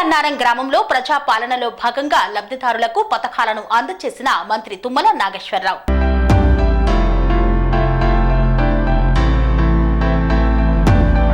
అన్నారం గ్రామంలో ప్రజా పాలనలో భాగంగా లబ్ధిదారులకు పథకాలను అందజేసిన మంత్రి తుమ్మల నాగేశ్వరరావు.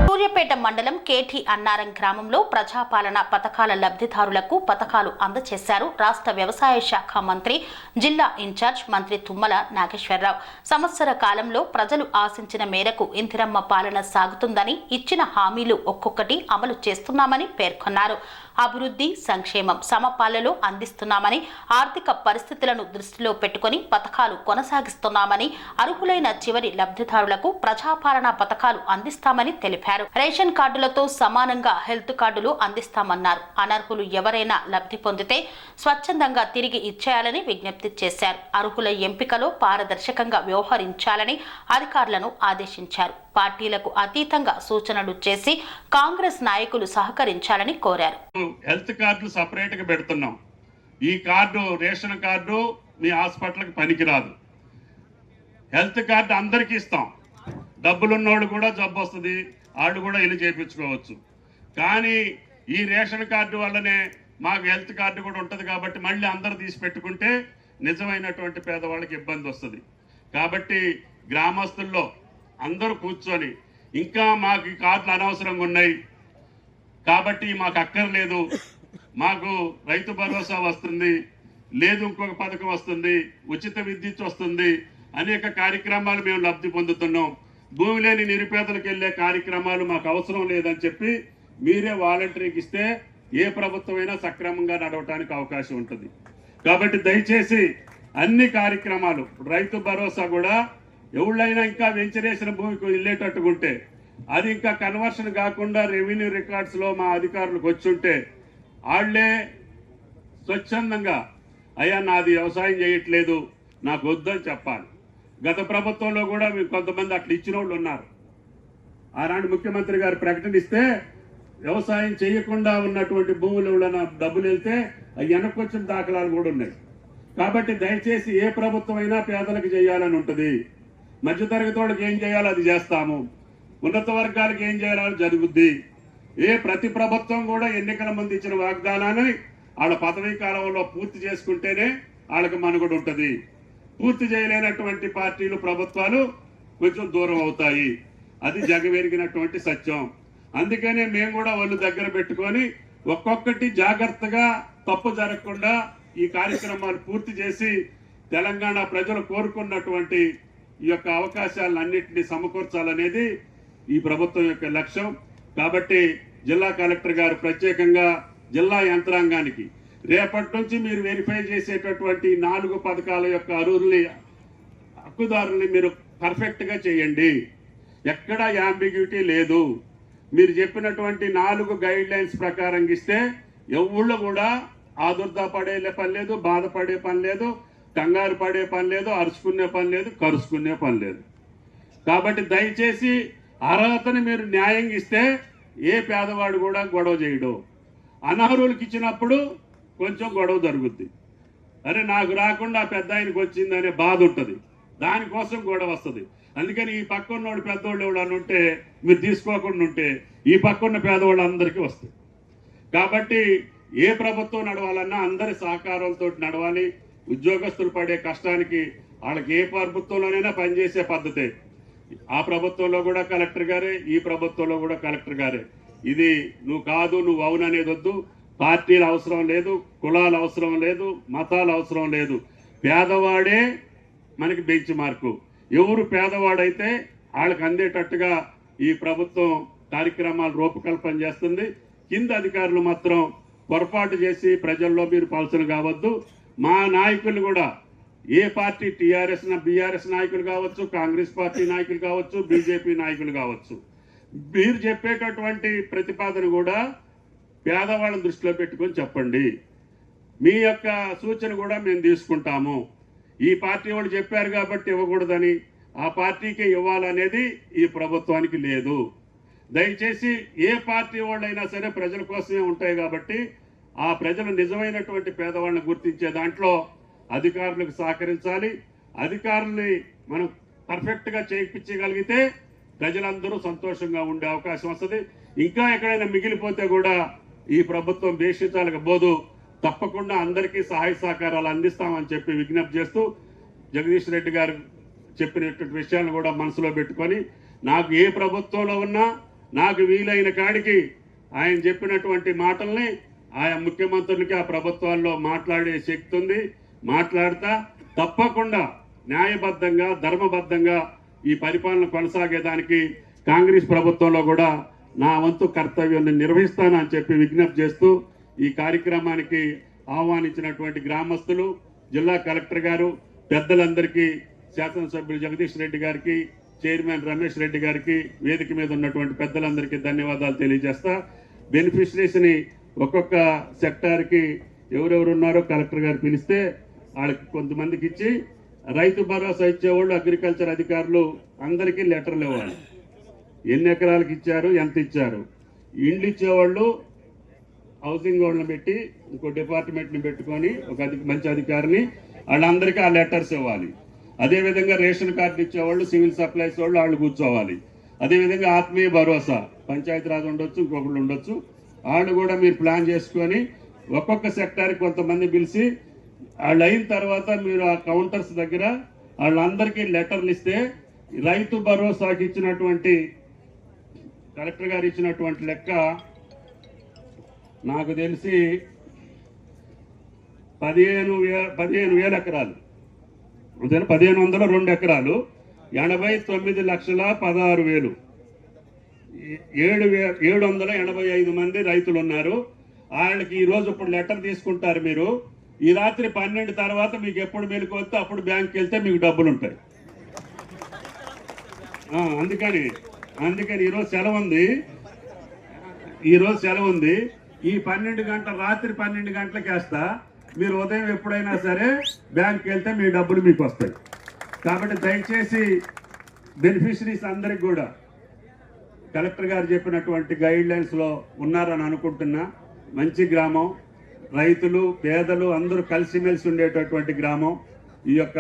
సూర్యాపేట మండలం కేటీ అన్నారం గ్రామంలో ప్రజాపాలన పథకాల లబ్ధిదారులకు పథకాలు అందజేశారు రాష్ట్ర వ్యవసాయ శాఖ మంత్రి జిల్లా ఇన్ఛార్జ్ మంత్రి తుమ్మల నాగేశ్వరరావు. సంవత్సర కాలంలో ప్రజలు ఆశించిన మేరకు ఇందిరమ్మ పాలన సాగుతుందని ఇచ్చిన హామీలు ఒక్కొక్కటి అమలు చేస్తున్నామని పేర్కొన్నారు. అభివృద్ధి సంక్షేమం సమపాలలో అందిస్తున్నామని ఆర్థిక పరిస్థితులను దృష్టిలో పెట్టుకుని పథకాలు కొనసాగిస్తున్నామని అర్హులైన చివరి లబ్ధిదారులకు ప్రజాపాలన పథకాలు అందిస్తామని తెలిపారు. రేషన్ కార్డులతో సమానంగా హెల్త్ కార్డులు అందిస్తామన్నారు. అనర్హులు ఎవరైనా లబ్ధి పొందితే స్వచ్ఛందంగా తిరిగి ఇచ్చేయాలని విజ్ఞప్తి చేశారు. అర్హుల ఎంపికలో పారదర్శకంగా వ్యవహరించాలని అధికారులను ఆదేశించారు. పార్టీలకు అతీతంగా సూచనలు చేసి కాంగ్రెస్ నాయకులు సహకరించాలని కోరారు. హెల్త్ కార్డులు సపరేట్గా పెడుతున్నాం. ఈ కార్డు రేషన్ కార్డు మీ హాస్పిటల్కి పనికిరాదు. హెల్త్ కార్డు అందరికీ ఇస్తాం. డబ్బులున్నోడు కూడా జబ్బు వస్తుంది వాళ్ళు కూడా ఇల్లు చేయించుకోవచ్చు కానీ ఈ రేషన్ కార్డు వల్లనే మాకు హెల్త్ కార్డు కూడా ఉంటుంది కాబట్టి మళ్ళీ అందరు తీసి పెట్టుకుంటే నిజమైనటువంటి పేదవాళ్ళకి ఇబ్బంది వస్తుంది. కాబట్టి గ్రామస్తుల్లో అందరూ కూర్చొని ఇంకా మాకు కార్డులు అనవసరంగా ఉన్నాయి. కాబట్టి మాకు అక్కర్లేదు. మాకు రైతు భరోసా వస్తుంది. లేదు ఇంకొక పథకం వస్తుంది. ఉచిత విద్యుత్ వస్తుంది. అనేక కార్యక్రమాలు మేము లబ్ధి పొందుతున్నాం. భూమి లేని నిరుపేదలకు వెళ్ళే కార్యక్రమాలు మాకు అవసరం లేదని చెప్పి మీరే వాలంటరీకి ఇస్తే ఏ ప్రభుత్వమైనా సక్రమంగా నడవటానికి అవకాశం ఉంటుంది. కాబట్టి దయచేసి అన్ని కార్యక్రమాలు రైతు భరోసా కూడా ఎవళ్ళైనా ఇంకా వెంచరేసిన భూమికి వెళ్ళేటట్టుకుంటే అది ఇంకా కన్వర్షన్ కాకుండా రెవెన్యూ రికార్డ్స్లో మా అధికారులకు వచ్చుంటే వాళ్ళే స్వచ్ఛందంగా అయ్యా నాది వ్యవసాయం చేయట్లేదు నాకు వద్దని చెప్పాలి. గత ప్రభుత్వంలో కూడా మీకు కొంతమంది అట్లా ఇచ్చిన వాళ్ళు ఉన్నారు. ఆనాడు ముఖ్యమంత్రి గారు ప్రకటన ఇస్తే వ్యవసాయం చేయకుండా ఉన్నటువంటి భూములు ఎవరైనా డబ్బులు వెళ్తే అవి వెనక్కొచ్చిన దాఖలాలు కూడా ఉన్నాయి. కాబట్టి దయచేసి ఏ ప్రభుత్వం అయినా పేదలకు చేయాలని ఉంటుంది. మధ్యతరగతి వాళ్ళకి ఏం చేయాలో అది చేస్తాము. ఉన్నత వర్గాలకు ఏం చేయాలో జరుగుద్ది. ఏ ప్రతి ప్రభుత్వం కూడా ఎన్నికల ముందు ఇచ్చిన వాగ్దానాన్ని వాళ్ళ పదవీ కాలంలో పూర్తి చేసుకుంటేనే వాళ్ళకి మనుగడ ఉంటుంది. పూర్తి చేయలేనటువంటి పార్టీలు ప్రభుత్వాలు కొంచెం దూరం అవుతాయి. అది జగవెరిగినటువంటి సత్యం. అందుకనే మేము కూడా వాళ్ళు దగ్గర పెట్టుకొని ఒక్కొక్కటి జాగ్రత్తగా తప్పు జరగకుండా ఈ కార్యక్రమాలు పూర్తి చేసి తెలంగాణ ప్రజలు కోరుకున్నటువంటి ఈ యొక్క అవకాశాలన్నింటినీ సమకూర్చాలనేది ఈ ప్రభుత్వం యొక్క లక్ష్యం. కాబట్టి జిల్లా కలెక్టర్ గారు ప్రత్యేకంగా జిల్లా యంత్రాంగానికి రేపటి నుంచి మీరు వెరిఫై చేసేటటువంటి నాలుగు పథకాల యొక్క అరువుల్ని హక్కుదారుల్ని మీరు పర్ఫెక్ట్గా చేయండి. ఎక్కడ యాంబిగ్యూటీ లేదు. మీరు చెప్పినటువంటి నాలుగు గైడ్ లైన్స్ ప్రకారం ఇస్తే ఎవళ్ళు కూడా ఆదుర్దా పడే పని లేదు బాధపడే పని లేదు. కంగారు పడే పని లేదు అరుచుకునే పని లేదు కరుచుకునే పని లేదు. కాబట్టి దయచేసి అర్హతని మీరు న్యాయంగా ఇస్తే ఏ పేదవాడు కూడా గొడవ చేయడం. అనర్హులకు ఇచ్చినప్పుడు కొంచెం గొడవ జరుగుద్ది. అరే నాకు రాకుండా పెద్ద ఆయనకు వచ్చింది అనే బాధ ఉంటుంది. దానికోసం గొడవ వస్తుంది. అందుకని ఈ పక్కన్నోడు పెద్దోళ్ళు ఎవడని ఉంటే మీరు తీసుకోకుండా ఉంటే ఈ పక్కన్న పేదవాళ్ళు అందరికీ వస్తాయి కాబట్టి ఏ ప్రభుత్వం నడవాలన్నా అందరి సహకారంతో నడవాలి. ఉద్యోగస్తులు పడే కష్టానికి వాళ్ళకి ఏ ప్రభుత్వంలోనైనా పనిచేసే పద్ధతే. ఆ ప్రభుత్వంలో కూడా కలెక్టర్ గారే ఈ ప్రభుత్వంలో కూడా కలెక్టర్ గారే. ఇది నువ్వు కాదు నువ్వు అవును అనేది వద్దు. పార్టీలు అవసరం లేదు కులాలు అవసరం లేదు మతాలు అవసరం లేదు. పేదవాడే మనకి బెంచ్ మార్కు. ఎవరు పేదవాడైతే వాళ్ళకి అందేటట్టుగా ఈ ప్రభుత్వం కార్యక్రమాలు రూపకల్పన చేస్తుంది. కింద అధికారులు మాత్రం పొరపాటు చేసి ప్రజల్లో మీరు పలసన కావద్దు. మా నాయకులు కూడా ఏ పార్టీ టీఆర్ఎస్ బీఆర్ఎస్ నాయకులు కావచ్చు కాంగ్రెస్ పార్టీ నాయకులు కావచ్చు బీజేపీ నాయకులు కావచ్చు. మీరు చెప్పేటటువంటి ప్రతిపాదన కూడా పేదవాళ్ళని దృష్టిలో పెట్టుకొని చెప్పండి. మీ యొక్క సూచన కూడా మేము తీసుకుంటాము. ఈ పార్టీ వాళ్ళు చెప్పారు కాబట్టి ఇవ్వకూడదని ఆ పార్టీకి ఇవ్వాలనేది ఈ ప్రభుత్వానికి లేదు. దయచేసి ఏ పార్టీ వాళ్ళైనా సరే ప్రజల కోసమే ఉంటాయి కాబట్టి ఆ ప్రజలు నిజమైనటువంటి పేదవాళ్ళని గుర్తించే దాంట్లో అధికారులకు సహకరించాలి. అధికారుల్ని మనం పర్ఫెక్ట్గా చేయించగలిగితే ప్రజలందరూ సంతోషంగా ఉండే అవకాశం వస్తుంది. ఇంకా ఎక్కడైనా మిగిలిపోతే కూడా ఈ ప్రభుత్వం బేషితాలకు పోదు తప్పకుండా అందరికీ సహాయ సహకారాలు అందిస్తామని చెప్పి విజ్ఞప్తి చేస్తూ జగదీష్ రెడ్డి గారు చెప్పినటువంటి విషయాలను కూడా మనసులో పెట్టుకొని నాకు ఏ ప్రభుత్వంలో ఉన్నా నాకు వీలైన కాడికి ఆయన చెప్పినటువంటి మాటల్ని ఆయా ముఖ్యమంత్రులకి ఆ ప్రభుత్వాల్లో మాట్లాడే శక్తి ఉంది మాట్లాడతా తప్పకుండా న్యాయబద్ధంగా ధర్మబద్ధంగా ఈ పరిపాలన కొనసాగేదానికి కాంగ్రెస్ ప్రభుత్వంలో కూడా నా వంతు కర్తవ్యాన్ని నిర్వహిస్తానని చెప్పి విజ్ఞప్తి చేస్తూ ఈ కార్యక్రమానికి ఆహ్వానించినటువంటి గ్రామస్తులు జిల్లా కలెక్టర్ గారు పెద్దలందరికీ శాసనసభ్యులు జగదీష్ రెడ్డి గారికి చైర్మన్ రమేష్ రెడ్డి గారికి వేదిక మీద ఉన్నటువంటి పెద్దలందరికీ ధన్యవాదాలు తెలియజేస్తా. బెనిఫిషరీస్ని ఒక్కొక్క సెక్టార్కి ఎవరెవరు ఉన్నారో కలెక్టర్ గారు పిలిస్తే వాళ్ళకి కొంతమందికి ఇచ్చి రైతు భరోసా ఇచ్చేవాళ్ళు అగ్రికల్చర్ అధికారులు అందరికీ లెటర్లు ఇవ్వాలి. ఎన్ని ఎకరాలకు ఇచ్చారు ఎంత ఇచ్చారు? ఇండ్లు ఇచ్చేవాళ్ళు హౌసింగ్ వాళ్ళని పెట్టి ఇంకో డిపార్ట్మెంట్ని పెట్టుకొని ఒక మంచి అధికారిని వాళ్ళందరికీ ఆ లెటర్స్ ఇవ్వాలి. అదేవిధంగా రేషన్ కార్డు ఇచ్చేవాళ్ళు సివిల్ సప్లైస్ వాళ్ళు వాళ్ళు కూర్చోవాలి. అదేవిధంగా ఆత్మీయ భరోసా పంచాయతీరాజ్ ఉండొచ్చు ఇంకొకళ్ళు ఉండొచ్చు. వాళ్ళు కూడా మీరు ప్లాన్ చేసుకొని ఒక్కొక్క సెక్టార్కి కొంతమంది పిలిచి వాళ్ళు అయిన తర్వాత మీరు ఆ కౌంటర్స్ దగ్గర వాళ్ళందరికీ లెటర్లు ఇస్తే రైతు భరోసాకి ఇచ్చినటువంటి కలెక్టర్ గారు ఇచ్చినటువంటి లెక్క నాకు తెలిసి పదిహేను వే పదిహేను వేల ఎకరాలు. అంతేనా? పదిహేను వందల రెండు ఎకరాలు. ఎనభై తొమ్మిది లక్షల పదహారు వేలు. ఏడు వే ఏడు వందల ఎనభై ఐదు మంది రైతులు ఉన్నారు వాళ్ళకి ఈ రోజు ఇప్పుడు లెటర్ తీసుకుంటారు మీరు. ఈ రాత్రి పన్నెండు తర్వాత మీకు ఎప్పుడు మెలకు వస్తే అప్పుడు బ్యాంక్కి వెళ్తే మీకు డబ్బులు ఉంటాయి అందుకని అందుకని ఈరోజు సెలవు ఉంది ఈరోజు సెలవు ఉంది ఈ పన్నెండు గంటల రాత్రి పన్నెండు గంటలకు వేస్తా. మీరు ఉదయం ఎప్పుడైనా సరే బ్యాంక్కి వెళ్తే మీ డబ్బులు మీకు వస్తాయి. కాబట్టి దయచేసి బెనిఫిషరీస్ అందరికి కూడా కలెక్టర్ గారు చెప్పినటువంటి గైడ్ లైన్స్లో ఉన్నారని అనుకుంటున్నా. మంచి గ్రామం. రైతులు పేదలు అందరూ కలిసిమెలిసి ఉండేటటువంటి గ్రామం. ఈ యొక్క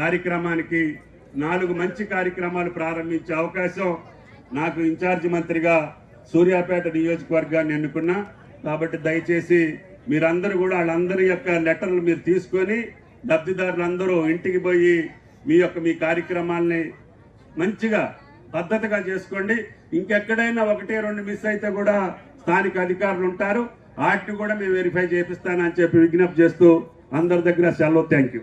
కార్యక్రమానికి నాలుగు మంచి కార్యక్రమాలు ప్రారంభించే అవకాశం నాకు ఇన్ఛార్జి మంత్రిగా సూర్యాపేట నియోజకవర్గాన్ని ఎన్నుకున్నా. కాబట్టి దయచేసి మీరందరూ కూడా వాళ్ళందరి యొక్క లెటర్లు మీరు తీసుకొని లబ్ధిదారులందరూ ఇంటికి పోయి మీ యొక్క మీ కార్యక్రమాల్ని మంచిగా పద్ధతిగా చేసుకోండి. ఇంకెక్కడైనా ఒకటి రెండు మిస్ అయితే కూడా స్థానిక అధికారులు ఉంటారు. వాటిని కూడా మేము వెరిఫై చేపిస్తానని చెప్పి విజ్ఞప్తి చేస్తూ అందరి దగ్గర సెలవు. Thank you